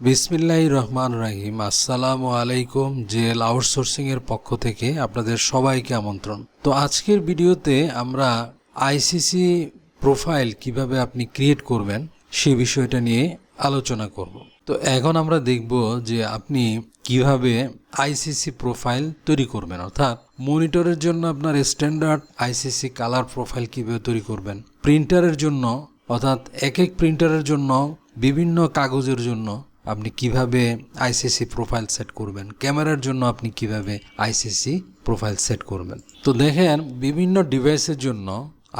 বিসমিল্লাহ রহমান রাহিম। আসসালামু আলাইকুম জেল আউটসোর্সিং এর পক্ষ থেকে আপনাদের সবাইকে আমন্ত্রণ। তো আজকের ভিডিওতে আমরা আইসিসি প্রোফাইল কীভাবে আপনি ক্রিয়েট করবেন সে বিষয়টা নিয়ে আলোচনা করব। তো এখন আমরা দেখব যে আপনি কীভাবে আইসিসি প্রোফাইল তৈরি করবেন। অর্থাৎ মনিটরের জন্য আপনার স্ট্যান্ডার্ড আইসিসি কালার প্রোফাইল কীভাবে তৈরি করবেন, প্রিন্টারের জন্য, অর্থাৎ এক এক প্রিন্টারের জন্য, বিভিন্ন কাগজের জন্য আপনি কীভাবে আইসিসি প্রোফাইল সেট করবেন? ক্যামেরার জন্য আপনি কীভাবে আইসিসি প্রোফাইল সেট করবেন? তো দেখেন, বিভিন্ন ডিভাইসের জন্য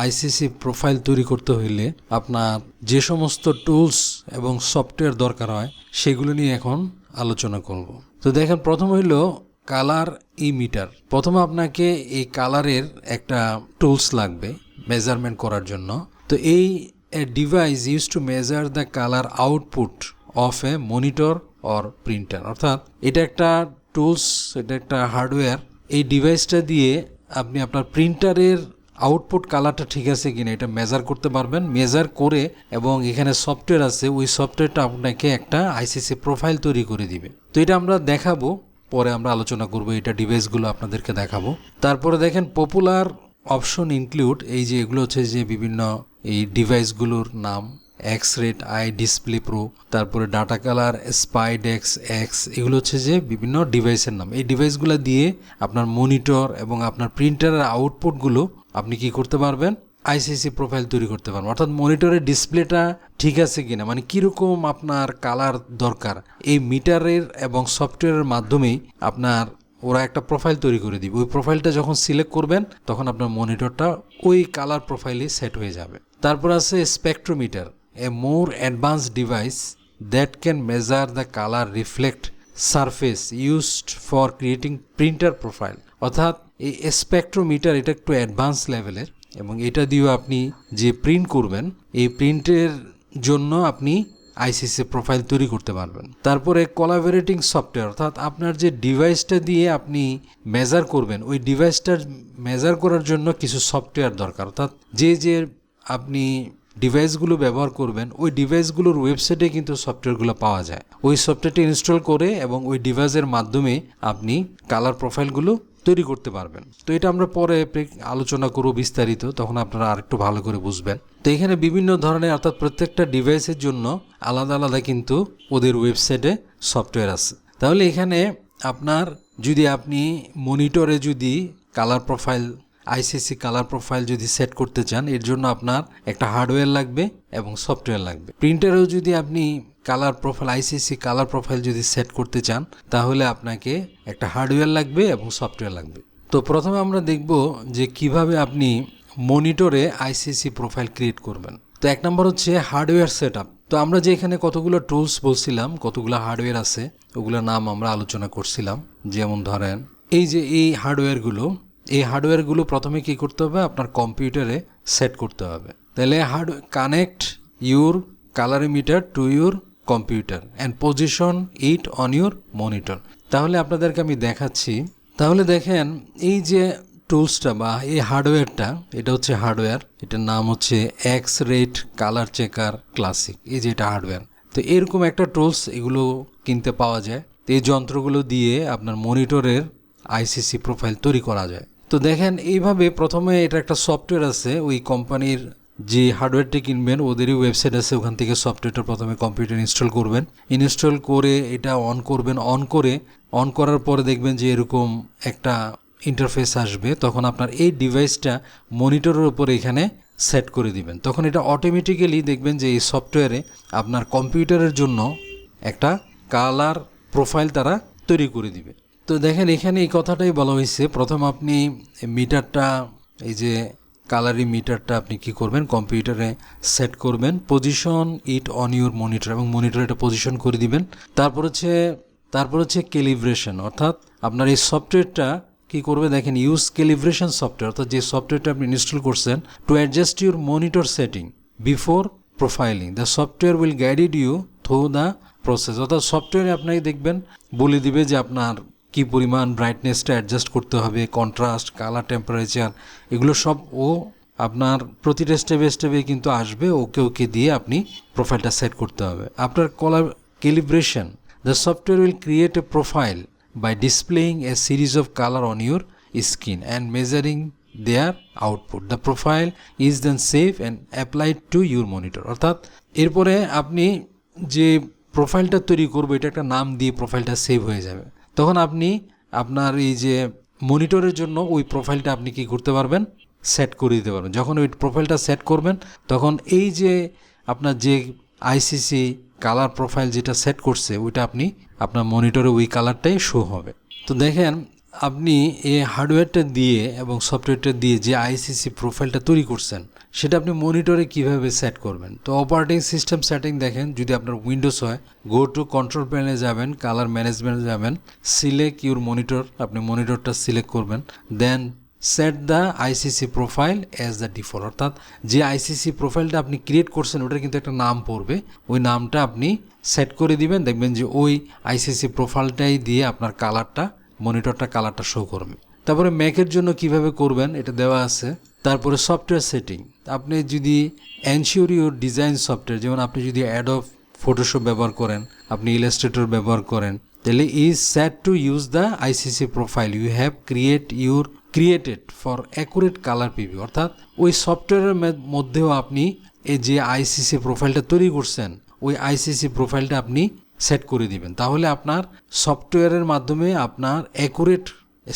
আইসিসি প্রোফাইল তৈরি করতে হইলে আপনার যে সমস্ত টুলস এবং সফটওয়্যার দরকার হয়, সেগুলো নিয়ে এখন আলোচনা করব। তো দেখেন, প্রথম হইল কালার ই মিটার প্রথমে আপনাকে এই কালারের একটা টুলস লাগবে মেজারমেন্ট করার জন্য। তো এই device use to measure the colour output of a monitor or printer অর্থাৎ এটা একটা টুলস এটা একটা হার্ডওয়্যার এই ডিভাইসটা দিয়ে আপনি আপনার প্রিন্টারের আউটপুট কালারটা ঠিক আছে কিনা এটা মেজার করতে পারবেন। মেজার করে এবং এখানে সফটওয়্যার আছে, ওই সফটওয়্যারটা আপনাকে একটা আইসিসি প্রোফাইল তৈরি করে দিবে। তো এটা আমরা দেখাবো, পরে আমরা আলোচনা করব এটা ডিভাইসগুলো আপনাদেরকে দেখাবো। তারপরে দেখেন পপুলার অপশন ইনক্লুড এই যে এগুলো হচ্ছে যে বিভিন্ন এই ডিভাইসগুলোর নাম। X Rite I display pro তারপরে ডাটা কালার স্পাইডেক্স এক্স এগুলো হচ্ছে যে বিভিন্ন ডিভাইসের নাম। এই ডিভাইসগুলো দিয়ে আপনার মনিটর এবং আপনার প্রিন্টারের আউটপুটগুলো আপনি কি করতে পারবেন? আইসিসি প্রোফাইল তৈরি করতে পারবেন। অর্থাৎ মনিটরের ডিসপ্লেটা ঠিক আছে কিনা? মানে কীরকম আপনার কালার দরকার? এই মিটারের এবং সফটওয়্যারের মাধ্যমেই আপনার ওরা একটা প্রোফাইল তৈরি করে দিবে। ওই প্রোফাইলটা যখন সিলেক্ট করবেন, তখন আপনার মনিটরটা ওই কালার প্রোফাইলে সেট হয়ে যাবে। তারপর আছে spectrometer a more advance device that can measure the colour reflect surface used for creating printer profile অর্থাৎ এই স্পেকট্রোমিটার এটা একটু অ্যাডভান্স লেভেলের এবং এটা দিয়েও আপনি যে প্রিন্ট করবেন, এই প্রিন্টের জন্য আপনি আইসিসি প্রোফাইল তৈরি করতে পারবেন। তারপরে কোলাবোরেটিং সফটওয়্যার অর্থাৎ আপনার যে ডিভাইসটা দিয়ে আপনি মেজার করবেন, ওই ডিভাইসটার মেজার করার জন্য কিছু সফটওয়্যার দরকার। অর্থাৎ যে যে আপনি ডিভাইসগুলো ব্যবহার করবেন, ওই ডিভাইসগুলোর ওয়েবসাইটে কিন্তু সফটওয়্যারগুলো পাওয়া যায়। ওই সফটওয়্যারটি ইনস্টল করে এবং ওই ডিভাইসের মাধ্যমে আপনি কালার প্রোফাইলগুলো তৈরি করতে পারবেন। তো এটা আমরা পরে আলোচনা করব বিস্তারিত, তখন আপনারা আরেকটু ভালো করে বুঝবেন। তো এখানে বিভিন্ন ধরনের, অর্থাৎ প্রত্যেকটা ডিভাইসের জন্য আলাদা আলাদা কিন্তু ওদের ওয়েবসাইটে সফটওয়্যার আছে। তাহলে এখানে আপনার যদি আপনি মনিটরে যদি colour profile ICC colour profile যদি সেট করতে চান, এর জন্য আপনার একটা হার্ডওয়্যার লাগবে এবং সফটওয়্যার লাগবে। প্রিন্টারেও যদি আপনি colour profile ICC colour profile যদি সেট করতে চান, তাহলে আপনাকে একটা হার্ডওয়্যার লাগবে এবং সফটওয়্যার লাগবে। তো প্রথমে আমরা দেখব যে কীভাবে আপনি মনিটরে আইসিসি প্রোফাইল ক্রিয়েট করবেন। তো এক নম্বর হচ্ছে হার্ডওয়্যার সেট তো আমরা যে এখানে কতগুলো টুলস বলছিলাম, কতগুলো হার্ডওয়্যার আছে, ওগুলোর নাম আমরা আলোচনা করছিলাম। যেমন ধরেন, এই যে এই হার্ডওয়্যারগুলো এই হার্ডওয়্যারগুলো প্রথমে কি করতে হবে? আপনার কম্পিউটারে সেট করতে হবে। তাহলে hard, connect your colorimeter to your computer and position it on your monitor. তাহলে আপনাদেরকে আমি দেখাচ্ছি। তাহলে দেখেন, এই যে টুলসটা বা এই হার্ডওয়্যারটা, এটা হচ্ছে হার্ডওয়্যার, এটার নাম হচ্ছে X Rite colour checker classic এই যে এটা হার্ডওয়্যার। তো এরকম একটা টুলস এগুলো কিনতে পাওয়া যায়। এই যন্ত্রগুলো দিয়ে আপনার মনিটরের আইসিসি প্রোফাইল তৈরি করা যায়। তো দেখেন, এইভাবে প্রথমে এটা একটা সফটওয়্যার আছে, ওই কোম্পানির যে হার্ডওয়্যারটি কিনবেন, ওদেরই ওয়েবসাইট আছে, ওখান থেকে সফটওয়্যারটা প্রথমে কম্পিউটার ইনস্টল করবেন। ইনস্টল করে এটা অন করবেন। অন করে অন করার পরে দেখবেন যে এরকম একটা ইন্টারফেস আসবে। তখন আপনার এই ডিভাইসটা মনিটরের উপর এখানে সেট করে দিবেন। তখন এটা অটোমেটিক্যালি দেখবেন যে এই সফটওয়্যারে আপনার কম্পিউটারের জন্য একটা কালার প্রোফাইল তারা তৈরি করে দিবে। তো দেখেন, এখানে এই কথাটাই বলা হয়েছে। প্রথম আপনি মিটারটা, এই যে কালারি মিটারটা আপনি কি করবেন? কম্পিউটারে সেট করবেন। Position it on your monitor এবং মনিটর এটা পজিশন করে দিবেন। তারপর হচ্ছে তারপর হচ্ছে ক্যালিব্রেশন অর্থাৎ আপনার এই সফটওয়্যারটা কি করবে? দেখেন ইউজ ক্যালিব্রেশন সফটওয়্যার অর্থাৎ যে সফটওয়্যারটা আপনি ইনস্টল করছেন to adjust your monitor setting before profiling the software will guided you through the process অর্থাৎ সফটওয়্যারে আপনাকে দেখবেন, বলে দিবে যে আপনার কি পরিমাণ ব্রাইটনেসটা অ্যাডজাস্ট করতে হবে কন্ট্রাস্ট কালার টেম্পারেচার এগুলো সব ও আপনার প্রতিটা স্টেপে স্টেপে কিন্তু আসবে, ওকে ওকে দিয়ে আপনি প্রোফাইলটা সেট করতে হবে। আপনার colour calibration the software will create a profile by displaying a series of colour on your screen and measuring their output the profile is then saved and applied to your monitor অর্থাৎ এরপরে আপনি যে প্রোফাইলটা তৈরি করব, এটা একটা নাম দিয়ে প্রোফাইলটা সেভ হয়ে যাবে। তখন আপনি আপনার এই যে মনিটরের জন্য ওই প্রোফাইলটা আপনি কি করতে পারবেন? সেট করে দিতে পারবেন। যখন ওই প্রোফাইলটা সেট করবেন, তখন এই যে আপনার যে আইসিসি কালার প্রোফাইল যেটা সেট করছে, ওইটা আপনি আপনার মনিটরে ওই কালারটাই শো হবে। তো দেখেন, আপনি এই হার্ডওয়্যারটা দিয়ে এবং সফটওয়্যারটা দিয়ে যে আইসিসি প্রোফাইলটা তৈরি করছেন সেটা আপনি মনিটরে কীভাবে সেট করবেন? তো অপারেটিং সিস্টেম সেটিং দেখেন, যদি আপনার উইন্ডোজ হয় গো টু কন্ট্রোল প্যানেলে যাবেন কালার ম্যানেজমেন্টে যাবেন সিলেক্ট ইউর মনিটর আপনি মনিটরটা সিলেক্ট করবেন then set the ICC profile as the default অর্থাৎ যে আইসিসি প্রোফাইলটা আপনি ক্রিয়েট করছেন, ওটার কিন্তু একটা নাম পড়বে। ওই নামটা আপনি সেট করে দিবেন, দেখবেন যে ওই আইসিসি প্রোফাইলটাই দিয়ে আপনার কালারটা মনিটরটা কালারটা শো করবে। তারপরে ম্যাকের জন্য কীভাবে করবেন এটা দেওয়া আছে। তারপরে সফটওয়্যার সেটিং। আপনি যদি এনশিওর ইউর ডিজাইন সফটওয়্যার, যেমন আপনি যদি অ্যাড অ্যাডব, ফটোশপ ব্যবহার করেন, আপনি ইলাস্ট্রেটর ব্যবহার করেন, তাহলে is set to use the ICC profile. You have create your, created for accurate colour PV অর্থাৎ ওই সফটওয়্যারের মধ্যেও আপনি এই যে আইসিসি প্রোফাইলটা তৈরি করছেন, ওই আইসিসি প্রোফাইলটা আপনি সেট করে দিবেন। তাহলে আপনার সফটওয়্যারের মাধ্যমে আপনার অ্যাকুরেট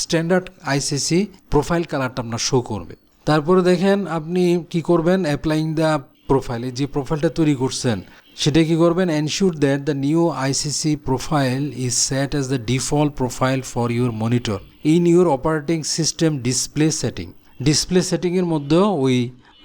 স্ট্যান্ডার্ড আইসিসি প্রোফাইল কালারটা আপনার শো করবে। তারপরে দেখেন আপনি কি করবেন অ্যাপ্লাইং দ্য প্রোফাইলে যে প্রোফাইলটা তৈরি করছেন, সেটা কি করবেন ensure that the new ICC profile is set as the default profile for your monitor in your operating system display setting display সেটিংয়ের মধ্যেও ওই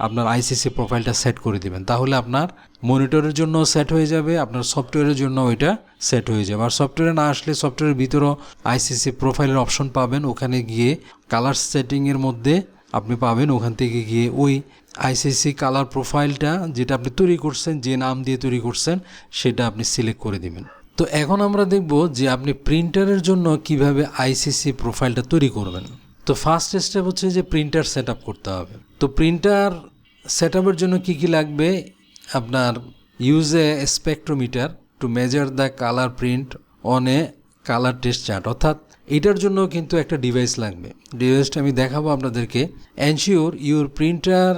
আপনার আইসিসি প্রোফাইলটা সেট করে দিবেন। তাহলে আপনার মনিটরের জন্য সেট হয়ে যাবে, আপনার সফটওয়্যারের জন্য ওইটা সেট হয়ে যাবে। আর সফটওয়্যারে না আসলে সফটওয়্যারের ভিতরেও আইসিসি প্রোফাইলের অপশন পাবেন। ওখানে গিয়ে কালার সেটিংয়ের মধ্যে আপনি পাবেন। ওখান থেকে গিয়ে ওই আইসিসি কালার প্রোফাইলটা যেটা আপনি তৈরি করছেন, যে নাম দিয়ে তৈরি করছেন, সেটা আপনি সিলেক্ট করে দিবেন। তো এখন আমরা দেখব যে আপনি প্রিন্টারের জন্য কীভাবে আইসিসি প্রোফাইলটা তৈরি করবেন। তো ফার্স্ট স্টেপ হচ্ছে যে প্রিন্টার সেট করতে হবে। তো প্রিন্টার সেট জন্য কি কি লাগবে? আপনার use a spectrometer to measure the colour print on a colour test chart অর্থাৎ এটার জন্য কিন্তু একটা ডিভাইস লাগবে। ডিভাইসটা আমি দেখাবো আপনাদেরকে। Ensure your printer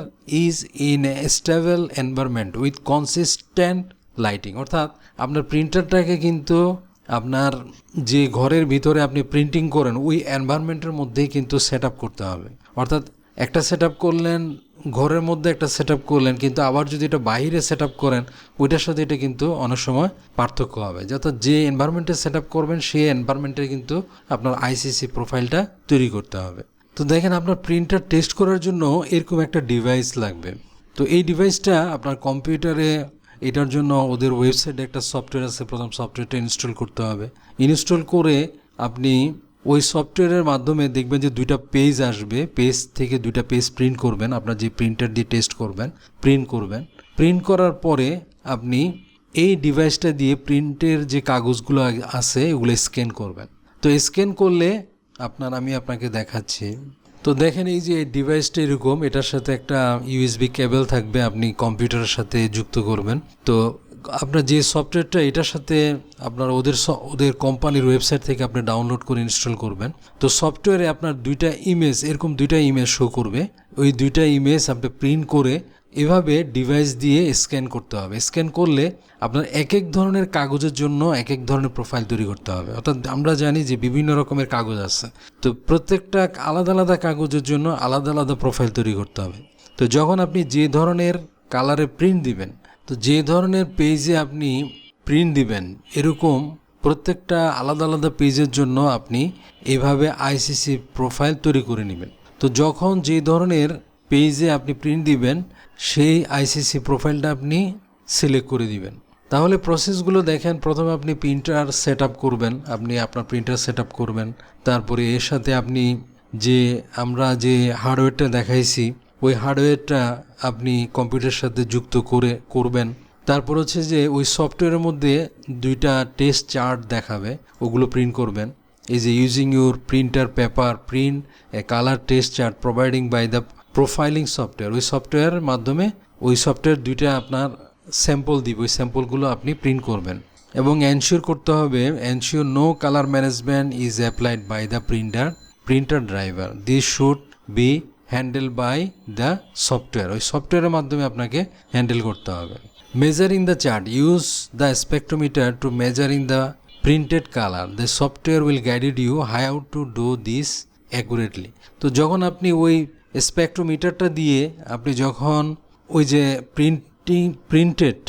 is in a stable environment with consistent lighting অর্থাৎ আপনার প্রিন্টারটাকে কিন্তু আপনার যে ঘরের ভিতরে আপনি প্রিন্টিং করেন, ওই এনভায়রনমেন্টের মধ্যেই কিন্তু সেট করতে হবে। অর্থাৎ একটা সেট করলেন, ঘরের মধ্যে একটা সেট করলেন, কিন্তু আবার যদি এটা বাইরে সেট করেন, ওইটার সাথে এটা কিন্তু অনেক সময় পার্থক্য হবে। যত যে এনভায়রনমেন্টে সেট করবেন, সেই এনভায়রনমেন্টে কিন্তু আপনার আইসিসি প্রোফাইলটা তৈরি করতে হবে। তো দেখেন, আপনার প্রিন্টার টেস্ট করার জন্য এরকম একটা ডিভাইস লাগবে। তো এই ডিভাইসটা আপনার কম্পিউটারে এটার জন্য ওদের ওয়েবসাইটে একটা সফটওয়্যার আছে, প্রথম সফটওয়্যারটা ইনস্টল করতে হবে। ইনস্টল করে আপনি ওই সফটওয়্যারের মাধ্যমে দেখবেন যে দুইটা পেজ আসবে। পেজ থেকে দুইটা পেজ প্রিন্ট করবেন, আপনার যে প্রিন্টার দিয়ে টেস্ট করবেন প্রিন্ট করবেন। প্রিন্ট করার পরে আপনি এই ডিভাইসটা দিয়ে প্রিন্টের যে কাগজগুলো আছে ওগুলো স্ক্যান করবেন। তো স্ক্যান করলে আপনার, আমি আপনাকে দেখাচ্ছি। তো দেখেন এই যে ডিভাইসটা এরকম, এটার সাথে একটা ইউএসবি কেবল থাকবে, আপনি কম্পিউটারের সাথে যুক্ত করবেন। তো আপনার যে সফটওয়্যারটা এটার সাথে আপনার ওদের ওদের কোম্পানির ওয়েবসাইট থেকে আপনি ডাউনলোড করে ইনস্টল করবেন। তো সফটওয়্যারে আপনার দুইটা ইমেজ এরকম দুইটা ইমেজ শো করবে। ওই দুইটা ইমেজ আপনি প্রিন্ট করে এভাবে ডিভাইস দিয়ে স্ক্যান করতে হবে। স্ক্যান করলে আপনার এক এক ধরনের কাগজের জন্য এক এক ধরনের প্রোফাইল তৈরি করতে হবে। অর্থাৎ আমরা জানি যে বিভিন্ন রকমের কাগজ আছে। তো প্রত্যেকটা আলাদা আলাদা কাগজের জন্য আলাদা আলাদা প্রোফাইল তৈরি করতে হবে। তো যখন আপনি যে ধরনের কালারে প্রিন্ট দিবেন, তো যে ধরনের পেজে আপনি প্রিন্ট দিবেন, এরকম প্রত্যেকটা আলাদা আলাদা পেজের জন্য আপনি এভাবে আইসিসি প্রোফাইল তৈরি করে নেবেন। তো যখন যে ধরনের পেজে আপনি প্রিন্ট দিবেন সেই আইসিসি প্রোফাইলটা আপনি সিলেক্ট করে দিবেন। তাহলে প্রসেসগুলো দেখেন, প্রথমে আপনি প্রিন্টার সেট করবেন, আপনি আপনার প্রিন্টার সেট করবেন। তারপরে এর সাথে আপনি যে আমরা যে হার্ডওয়্যারটা দেখাইছি, ওই হার্ডওয়্যারটা আপনি কম্পিউটারের সাথে যুক্ত করে করবেন। তারপর হচ্ছে যে ওই সফটওয়্যারের মধ্যে দুইটা টেস্ট চার্ট দেখাবে, ওগুলো প্রিন্ট করবেন। এই যে using your printer paper print colour test chart providing by the profiling software ওই সফটওয়্যারের মাধ্যমে ওই সফটওয়্যার দুইটা আপনার স্যাম্পল দিব। ওই স্যাম্পলগুলো আপনি প্রিন্ট করবেন। এবং এনশিওর করতে হবে ensure no colour management is applied by the printer printer driver this should be handle by the software ওই সফটওয়্যারের মাধ্যমে আপনাকে হ্যান্ডেল করতে হবে। Measuring the chart use the spectrometer to measuring the printed colour the software will guided you high out to do this accurately তো যখন আপনি ওই স্পেকট্রোমিটারটা দিয়ে আপনি যখন ওই যে প্রিন্টিং প্রিন্টেড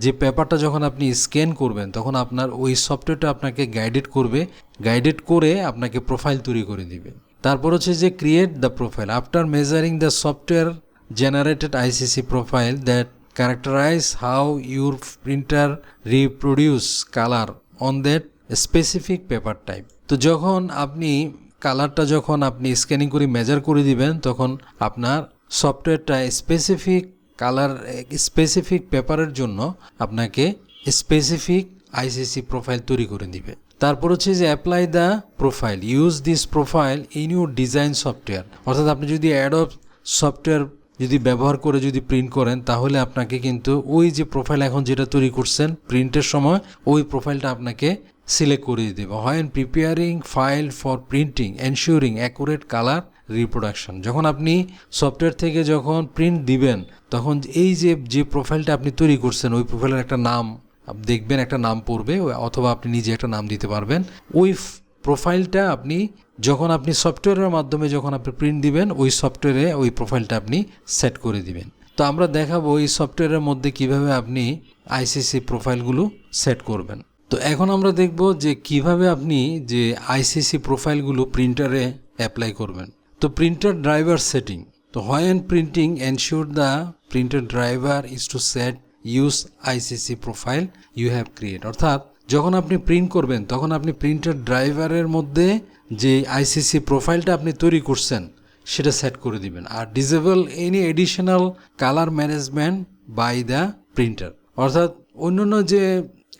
যে পেপারটা যখন আপনি স্ক্যান করবেন, তখন আপনার ওই সফটওয়্যারটা আপনাকে গাইডেড করবে গাইডেড করে আপনাকে প্রোফাইল তৈরি করে দিবে। তারপর হচ্ছে যে create the profile after measuring the software generated ICC profile that characterize how your printer reproduce colour on that specific paper type তো যখন আপনি কালারটা যখন আপনি স্ক্যানিং করে মেজার করে দিবেন, তখন আপনার সফটওয়্যারটা স্পেসিফিক কালার স্পেসিফিক পেপারের জন্য আপনাকে স্পেসিফিক আইসিসি প্রোফাইল তৈরি করে দিবে। তারপর হচ্ছে যে apply the profile use this profile in your design software অর্থাৎ আপনি যদি অ্যাডব সফটওয়্যার যদি ব্যবহার করে যদি প্রিন্ট করেন, তাহলে আপনাকে কিন্তু ওই যে প্রোফাইল এখন যেটা তৈরি করছেন প্রিন্টের সময় ওই প্রোফাইলটা আপনাকে সিলেক্ট করে দেবে। হয় preparing file for printing ensuring accurate colour reproduction যখন আপনি সফটওয়্যার থেকে যখন প্রিন্ট দিবেন, তখন এই যে যে প্রোফাইলটা আপনি তৈরি করছেন, ওই প্রোফাইলের একটা নাম দেখবেন, একটা নাম পড়বে অথবা আপনি নিজে একটা নাম দিতে পারবেন। ওই প্রোফাইলটা আপনি যখন আপনি সফটওয়্যারের মাধ্যমে যখন আপনি প্রিন্ট দিবেন, ওই সফটওয়্যারে ওই প্রোফাইলটা আপনি সেট করে দিবেন। তো আমরা দেখাবো এই সফটওয়্যারের মধ্যে কীভাবে আপনি আইসিসি প্রোফাইলগুলো সেট করবেন। তো এখন আমরা দেখব যে কীভাবে আপনি যে আইসিসি প্রোফাইলগুলো প্রিন্টারে অ্যাপ্লাই করবেন। তো প্রিন্টার ড্রাইভার সেটিং তো when printing ensure the printer driver is to set use ICC profile you have create অর্থাৎ যখন আপনি প্রিন্ট করবেন, তখন আপনি প্রিন্টার ড্রাইভারের মধ্যে যে আইসিসি প্রোফাইলটা আপনি তৈরি করছেন, সেটা সেট করে দিবেন। আর disable any additional colour management by the printer অর্থাৎ অন্যান্য যে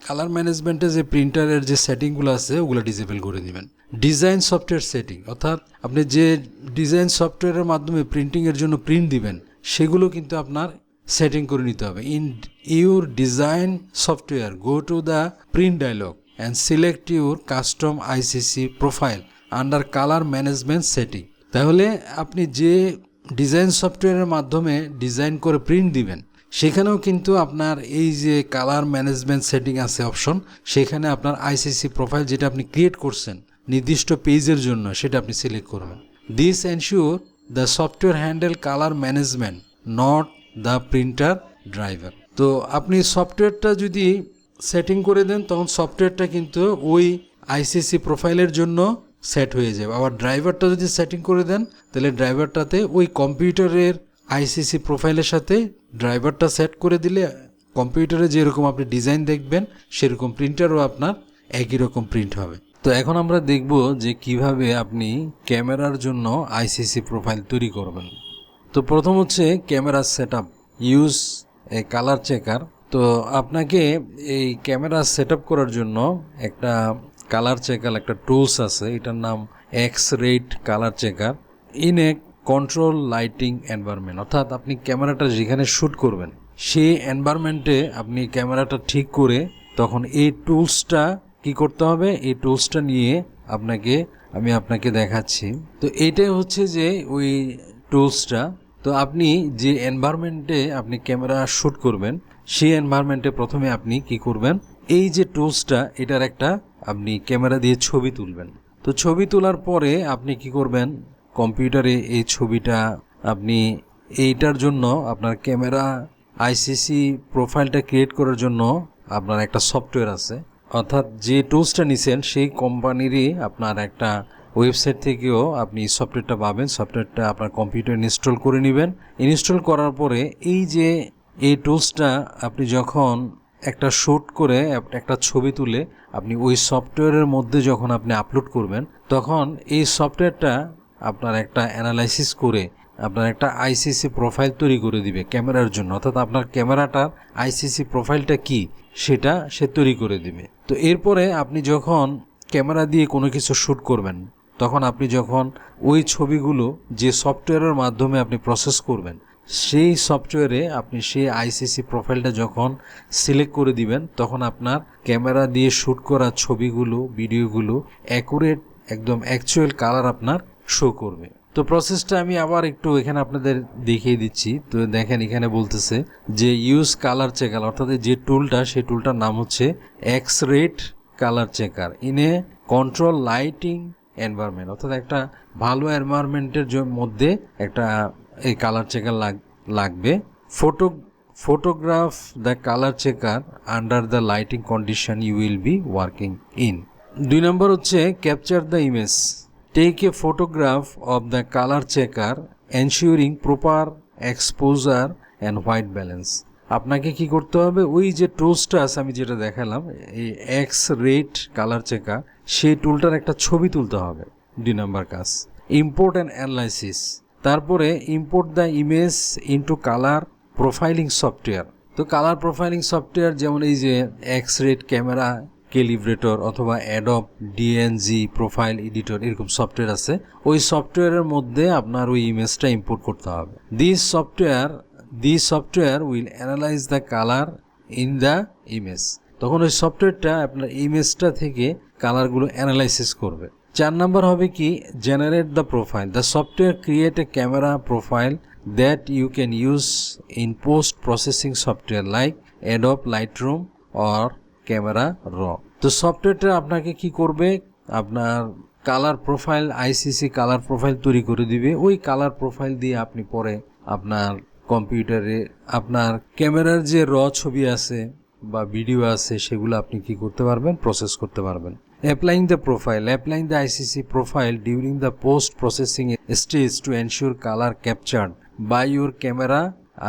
কালার ম্যানেজমেন্টে যে প্রিন্টারের যে সেটিংগুলো আছে, ওগুলো ডিজেবল করে দিবেন। ডিজাইন সফটওয়্যার সেটিং অর্থাৎ আপনি যে ডিজাইন সফটওয়্যারের মাধ্যমে প্রিন্টিংয়ের জন্য প্রিন্ট দিবেন, সেগুলো কিন্তু আপনার সেটিং করে নিতে হবে। In your design software go to the print dialog and select your custom ICC profile under colour management setting তাহলে আপনি যে ডিজাইন সফটওয়্যারের মাধ্যমে ডিজাইন করে প্রিন্ট দিবেন সেখানেও কিন্তু আপনার এই যে কালার ম্যানেজমেন্ট সেটিং আছে অপশন সেখানে আপনার আইসিসি প্রোফাইল যেটা আপনি ক্রিয়েট করছেন, নির্দিষ্ট পেজের জন্য সেটা আপনি সিলেক্ট করবেন। This ensure the software handle colour management not the printer driver তো আপনি সফটওয়্যারটা যদি সেটিং করে দেন, তখন সফটওয়্যারটা কিন্তু ওই আইসিসি প্রোফাইলের জন্য সেট হয়ে যাবে। আবার ড্রাইভারটা যদি সেটিং করে দেন, তাহলে ড্রাইভারটাতে ওই কম্পিউটারের আইসিসি প্রোফাইলের সাথে ড্রাইভারটা সেট করে দিলে কম্পিউটারে যেরকম আপনি ডিজাইন দেখবেন, সেরকম প্রিন্টারও আপনার একই রকম প্রিন্ট হবে। তো এখন আমরা দেখব যে কীভাবে আপনি ক্যামেরার জন্য আইসিসি প্রোফাইল তৈরি করবেন। তো প্রথম হচ্ছে camera set use a colour checker. তো আপনাকে এই ক্যামেরা সেট করার জন্য একটা কালার চেকার, একটা টুলস আছে, এটার নাম X Rite colour checker. In a control lighting environment অর্থাৎ আপনি ক্যামেরাটা যেখানে শ্যুট করবেন, সেই এনভায়রনমেন্টে আপনি ক্যামেরাটা ঠিক করে তখন এই টুলসটা কি করতে হবে? এই টুলসটা নিয়ে আপনাকে, আমি আপনাকে দেখাচ্ছি। তো এইটাই হচ্ছে যে ওই টুলসটা তো আপনি যে এনভায়রনমেন্টে আপনি ক্যামেরা শ্যুট করবেন, সেই এনভায়রনমেন্টে প্রথমে আপনি কি করবেন? এই যে টুলসটা এটার একটা আপনি ক্যামেরা দিয়ে ছবি তুলবেন। তো ছবি তোলার পরে আপনি কি করবেন? কম্পিউটারে এই ছবিটা আপনি এইটার জন্য আপনার ক্যামেরা আইসিসি প্রোফাইলটা ক্রিয়েট করার জন্য আপনার একটা সফটওয়্যার আছে। অর্থাৎ যে টুলসটা নিছেন, সেই কোম্পানিরই আপনার একটা ওয়েবসাইট থেকেও আপনি সফটওয়্যারটা পাবেন। সফটওয়্যারটা আপনার কম্পিউটার ইনস্টল করে নেবেন। ইনস্টল করার পরে এই যে এই টুলসটা আপনি যখন একটা শ্যুট করে একটা ছবি তুলে আপনি ওই সফটওয়্যারের মধ্যে যখন আপনি আপলোড করবেন, তখন এই সফটওয়্যারটা আপনার একটা অ্যানালাইসিস করে আপনার একটা আইসিসি প্রোফাইল তৈরি করে দিবে ক্যামেরার জন্য। অর্থাৎ আপনার ক্যামেরাটার আইসিসি প্রোফাইলটা কি? সেটা সে তৈরি করে দিবে। তো এরপরে আপনি যখন ক্যামেরা দিয়ে কোনো কিছু শ্যুট করবেন, তখন আপনি যখন ওই ছবিগুলো যে সফটওয়্যারের মাধ্যমে আপনি প্রসেস করবেন, সেই সফটওয়্যারে আপনি সেই আইসিসি প্রোফাইলটা যখন সিলেক্ট করে দিবেন, তখন আপনার ক্যামেরা দিয়ে শ্যুট করা ছবিগুলো ভিডিওগুলো অ্যাকুরেট একদম অ্যাকচুয়াল কালার আপনার শো করবে। তো প্রসেসটা আমি আবার একটু এখানে আপনাদের দেখিয়ে দিচ্ছি। তো দেখেন এখানে বলতেছে যে ইউজ কালার চেকার অর্থাৎ যে টুলটা সেই টুলটার নাম হচ্ছে X Rite colour checker in a control lighting environment অর্থাৎ একটা ভালো এনভায়রনমেন্টের মধ্যে একটা এই কালার চেকার লাগবে। Photo photograph the colour checker under the lighting condition you will be working in দুই নম্বর হচ্ছে capture the image take a photograph of the colour checker ensuring proper exposure and white balance আপনাকে কি করতে হবে? ওই যে টুলসটা আছে, আমি যেটা দেখালাম, এই এক্স রেট কালার চেকার সেই টুলটার একটা ছবি তুলতে হবে, দুই নম্বর কাজ। ইম্পোর্ট অ্যান্ড অ্যানালাইসিস তারপরে import the image into colour profiling software তো কালার প্রোফাইলিং সফটওয়্যার যেমন এই যে এক্স রেট ক্যামেরা ক্যালিব্রেটর অথবা অ্যাডপ ডিএনজি প্রোফাইল এডিটর এরকম সফটওয়্যার আছে। ওই সফটওয়্যারের মধ্যে আপনার ওই ইমেজটা ইম্পোর্ট করতে হবে। This software this software will analyse the colour in the image তখন ওই সফটওয়্যারটা আপনার ইমেজটা থেকে কালারগুলো অ্যানালাইসিস করবে। চার নাম্বার হবে কি? Generate the profile the software create a camera profile that you can use in post processing software like Adobe Lightroom or camera raw তো সফটওয়্যারটা আপনাকে কি করবে? আপনার colour profile ICC colour profile তৈরি করে দিবে। ওই কালার প্রোফাইল দিয়ে আপনি পরে আপনার কম্পিউটারে আপনার ক্যামেরার যে র ছবি আছে বা ভিডিও আছে, সেগুলো আপনি কি করতে পারবেন? প্রসেস করতে পারবেন। Applying the profile applying the ICC profile during the post processing stage to ensure colour captured by your camera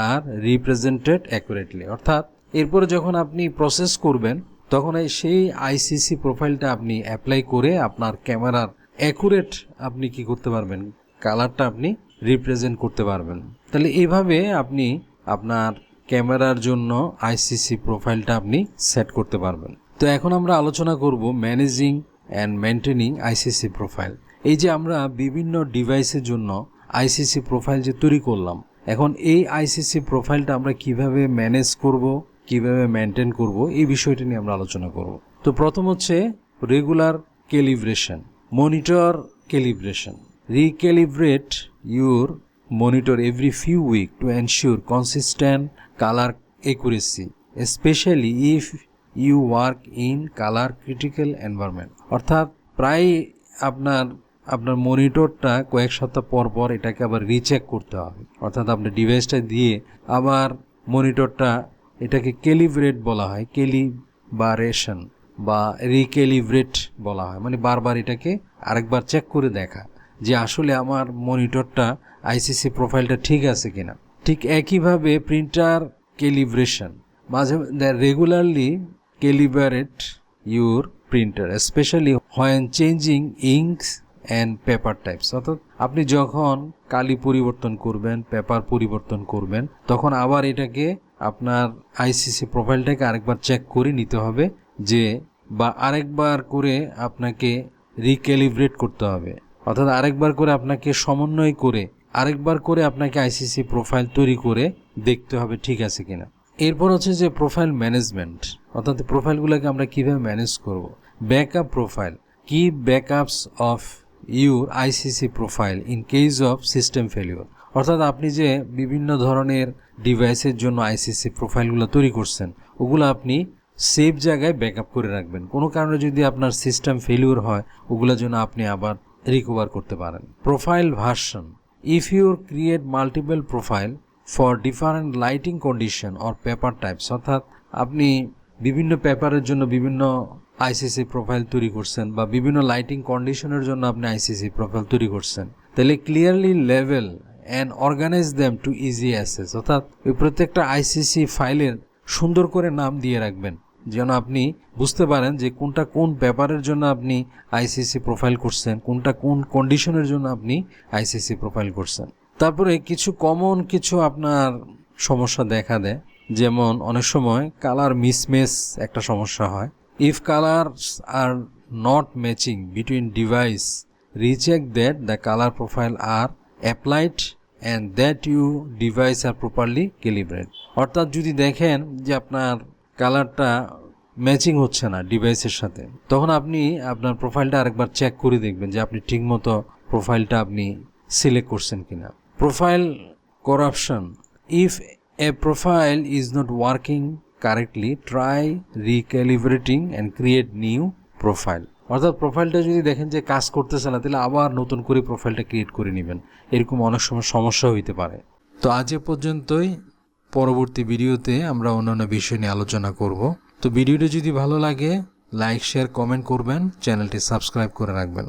are represented accurately অর্থাৎ, এরপরে যখন আপনি প্রসেস করবেন তখন এই সেই আইসিসি প্রোফাইলটা আপনি অ্যাপ্লাই করে আপনার ক্যামেরার অ্যাকুরেট আপনি কি করতে পারবেন? কালারটা আপনি রিপ্রেজেন্ট করতে পারবেন। তাহলে এইভাবে আপনি আপনার ক্যামেরার জন্য আইসিসি প্রোফাইলটা আপনি সেট করতে পারবেন। তো এখন আমরা আলোচনা করব managing and maintaining ICC profile এই যে আমরা বিভিন্ন ডিভাইসের জন্য আইসিসি প্রোফাইল যে তৈরি করলাম, এখন এই আইসিসি প্রোফাইলটা আমরা কীভাবে ম্যানেজ করব? কীভাবে মেনটেন করব, এই বিষয়টি নিয়ে আমরা আলোচনা করব। তো প্রথম হচ্ছে regular calibration monitor calibration recalibrate your monitor every few weeks to ensure consistent color accuracy, especially if you work in color critical environment অর্থাৎ প্রায় আপনার আপনার মনিটরটা কয়েক সপ্তাহ পর পর এটাকে আবার রিচেক করতে হবে। অর্থাৎ আপনার ডিভাইসটা দিয়ে আবার মনিটরটা এটাকে ক্যালিব্রেট বলা হয় ক্যালিবারেশন বা রিক্যালিব্রেট বলা হয়। মানে বারবার এটাকে আরেকবার চেক করে দেখা যে আসলে আমার মনিটরটা আইসিসি প্রোফাইলটা ঠিক আছে কিনা। ঠিক একইভাবে প্রিন্টার ক্যালিব্রেশন মাঝে regularly calibrate your printer specially when changing inks and paper types অর্থাৎ আপনি যখন কালি পরিবর্তন করবেন পেপার পরিবর্তন করবেন, তখন আবার এটাকে আপনার আইসিসি প্রোফাইলটাকে আরেকবার চেক করে নিতে হবে যে বা আরেকবার করে আপনাকে রিক্যালিব্রেট করতে হবে। অর্থাৎ আরেকবার করে আপনাকে সমন্বয় করে, আরেকবার করে আপনাকে আইসিসি প্রোফাইল তৈরি করে দেখতে হবে ঠিক আছে কিনা। এরপর হচ্ছে যে প্রোফাইল ম্যানেজমেন্ট অর্থাৎ প্রোফাইলগুলোকে আমরা কীভাবে ম্যানেজ করব? ব্যাকআপ প্রোফাইল কি backups of your ICC profile in case of system failure অর্থাৎ আপনি যে বিভিন্ন ধরনের ডিভাইসের জন্য আইসিসি প্রোফাইলগুলো তৈরি করছেন, ওগুলো আপনি সেফ জায়গায় ব্যাকআপ করে রাখবেন। কোনো কারণে যদি আপনার সিস্টেম ফেলিওর হয় ওগুলোর জন্য আপনি আবার রিকভার করতে পারেন। Profile version if your create multiple profile for different lighting condition or paper types অর্থাৎ আপনি বিভিন্ন পেপারের জন্য বিভিন্ন আইসিসি প্রোফাইল তৈরি করছেন বা বিভিন্ন লাইটিং কন্ডিশনের জন্য আপনি আইসিসি প্রোফাইল তৈরি করছেন, তাহলে clearly level and organise them to easy access অর্থাৎ ওই প্রত্যেকটা আইসিসি ফাইলের সুন্দর করে নাম দিয়ে রাখবেন। যেন আপনি বুঝতে পারেন যে কোনটা কোন ব্যাপারের জন্য আপনি আইসিসি প্রোফাইল করছেন, কোনটা কোন কন্ডিশনের জন্য আপনি আইসিসি প্রোফাইল করছেন। তারপরে কিছু কমন কিছু আপনার সমস্যা দেখা দেয়। যেমন অনেক সময় কালার মিসমেস একটা সমস্যা হয়। If colours are not matching between device recheck that the colour profile are applied and that you device are properly calibrate অর্থাৎ যদি দেখেন যে আপনার কালারটা ম্যাচিং হচ্ছে না ডিভাইসের সাথে, তখন আপনি আপনার প্রোফাইলটা আরেকবার চেক করে দেখবেন যে আপনি ঠিকমতো প্রোফাইলটা আপনি সিলেক্ট করছেন কিনা। Profile corruption if a profile is not working correctly try recalibrating and create new profile অর্থাৎ প্রোফাইলটা যদি দেখেন যে কাজ করতেছে না, তাহলে আবার নতুন করে প্রোফাইলটা ক্রিয়েট করে নেবেন। এরকম অনেক সময় সমস্যা হইতে পারে। তো আজ এ পর্যন্তই। পরবর্তী ভিডিওতে আমরা অন্যান্য বিষয় নিয়ে আলোচনা করব। তো ভিডিওটি যদি ভালো লাগে লাইক শেয়ার কমেন্ট করবেন। চ্যানেলটি সাবস্ক্রাইব করে রাখবেন।